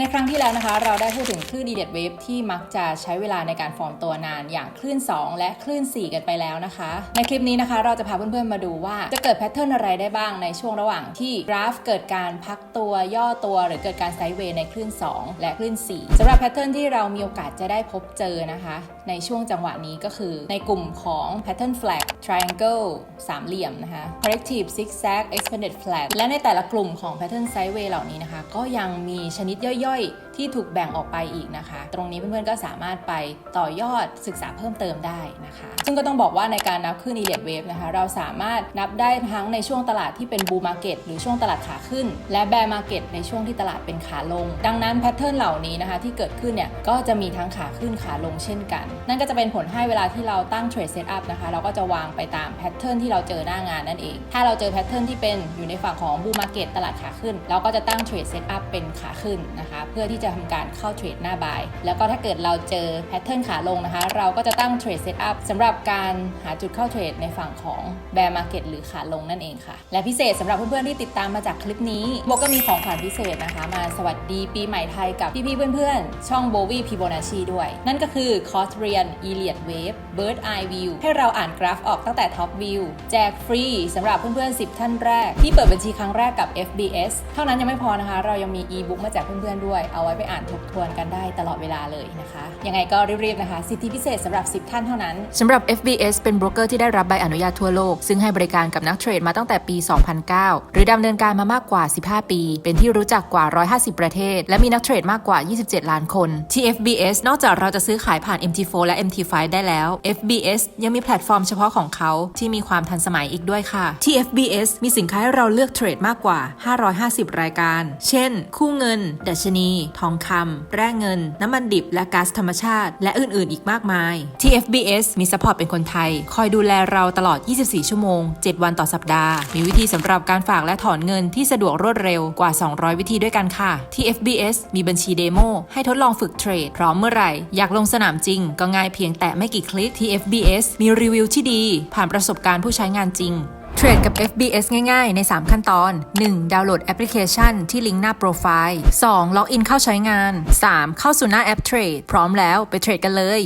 ในครั้งที่แล้วนะคะ เราได้พูดถึงคลื่น e d เด w เวฟที่มักจะใช้เวลาในการฟอร์มตัวนานอย่างคลื่น 2 และคลื่น 4 กันไปแล้วนะคะ ในคลิปนี้นะคะ เราจะพาเพื่อนๆมาดูว่าจะเกิดแพทเทิร์นอะไรได้บ้างในช่วงระหว่างที่กราฟเกิดการพักตัวย่อตัว หรือเกิดการไซด์เวย์ในคลื่น 2 และคลื่น 4สำหรับแพทเทิร์นที่เรามีโอกาสจะได้พบเจอนะคะ ในช่วงจังหวะนี้ก็คือ ในกลุ่มของ pattern flag triangle สามเหลี่ยมนะคะ corrective zigzag expanded flag และในแต่ละกลุ่มของ pattern sideway เหล่านี้นะคะ ก็ยังมีชนิดย่อยๆ ที่ถูกแบ่งออกไปอีกนะคะ ตรงนี้เพื่อนๆก็สามารถไปต่อยอดศึกษาเพิ่มเติมได้นะคะ ซึ่งก็ต้องบอกว่าในการนับขึ้น Elliott wave นะคะ เราสามารถนับได้ทั้งในช่วงตลาดที่เป็น bull market หรือช่วงตลาดขาขึ้น และ bear market ในช่วงที่ตลาดเป็นขาลง ดังนั้น pattern เหล่านี้นะคะ ที่เกิดขึ้นเนี่ยก็จะมีทั้งขาขึ้นขาลงเช่นกัน นั่นก็จะเป็นผลให้เวลาที่เราตั้ง trade setup นะคะ เราก็จะวางไปตาม pattern ที่เราเจอหน้างานนั่นเอง ถ้าเราเจอ pattern ที่เป็นอยู่ในฝั่งของ bull market ตลาดขาขึ้น เราก็จะตั้ง trade setup เป็นขาขึ้นนะคะ เพื่อที่จะะทำการเข้าเทรดหน้าบาย แล้วก็ถ้าเกิดเราเจอ pattern ขาลงนะคะ เราก็จะตั้ง trade setup สำหรับการหาจุดเข้าเทรดในฝั่งของ bear market หรือขาลงนั่นเองค่ะ และพิเศษสำหรับเพื่อนๆที่ติดตามมาจากคลิปนี้โบก็มีของขวัญพิเศษนะคะ มาสวัสดีปีใหม่ไทยกับพี่ๆเพื่อนๆ ช่อง b o w y p i b o n a c h i ด้วย นั่นก็คือคอร์สเรียน Elliott Wave Bird Eye View ให้เราอ่านกราฟออกตั้งแต่ Top View แจกฟรีสำหรับเพื่อนๆ10 ท่านแรก ที่เปิดบัญชีครั้งแรกกับ FBS เท่านั้นยังไม่พอนะคะ เรายังมี e-book มาแจกเพื่อนๆด้วยเอาไว้ไปอ่านทบทวนกันได้ตลอดเวลาเลยนะคะ ยังไงก็รีบๆนะคะ สิทธิพิเศษสำหรับ 10 ท่านเท่านั้นสำหรับ FBS เป็นโบรกเกอร์ที่ได้รับใบอนุญาตทั่วโลก ซึ่งให้บริการกับนักเทรดมาตั้งแต่ปี 2009 หรือดำเนินการมามากกว่า 15 ปี เป็นที่รู้จักกว่า 150 ประเทศ และมีนักเทรดมากกว่า 27 ล้านคน ที่ FBS นอกจากเราจะซื้อขายผ่าน MT4 และ MT5 ได้แล้ว FBS ยังมีแพลตฟอร์มเฉพาะของเขาที่มีความทันสมัยอีกด้วยค่ะ ที่ FBS มีสินค้าให้เราเลือกเทรดมากกว่า 550 รายการ เช่น คู่เงิน ดัชนีทองคำแร่เงิน น้ำมันดิบ และก๊าซธรรมชาติ และอื่น ๆ อีกมากมาย ที่ FBS มีซัพพอร์ตเป็นคนไทย คอยดูแลเราตลอด 24 ชั่วโมง 7 วันต่อสัปดาห์ มีวิธีสำหรับการฝากและถอนเงินที่สะดวกรวดเร็วกว่า 200 วิธีด้วยกันค่ะ ที่ FBS มีบัญชีเดโมให้ทดลองฝึกเทรด พร้อมเมื่อไหร่ อยากลงสนามจริง ก็ง่ายเพียงแตะไม่กี่คลิกที่ FBS มีรีวิวที่ดี ผ่านประสบการณ์ผู้ใช้งานจริง เทรดกับ FBS ง่ายๆ ใน 3 ขั้นตอน 1. ดาวน์โหลดแอปพลิเคชันที่ลิงก์หน้าโปรไฟล์ 2. ล็อกอินเข้าใช้งาน 3. เข้าสู่หน้าแอปเทรดพร้อมแล้วไปเทรดกันเลย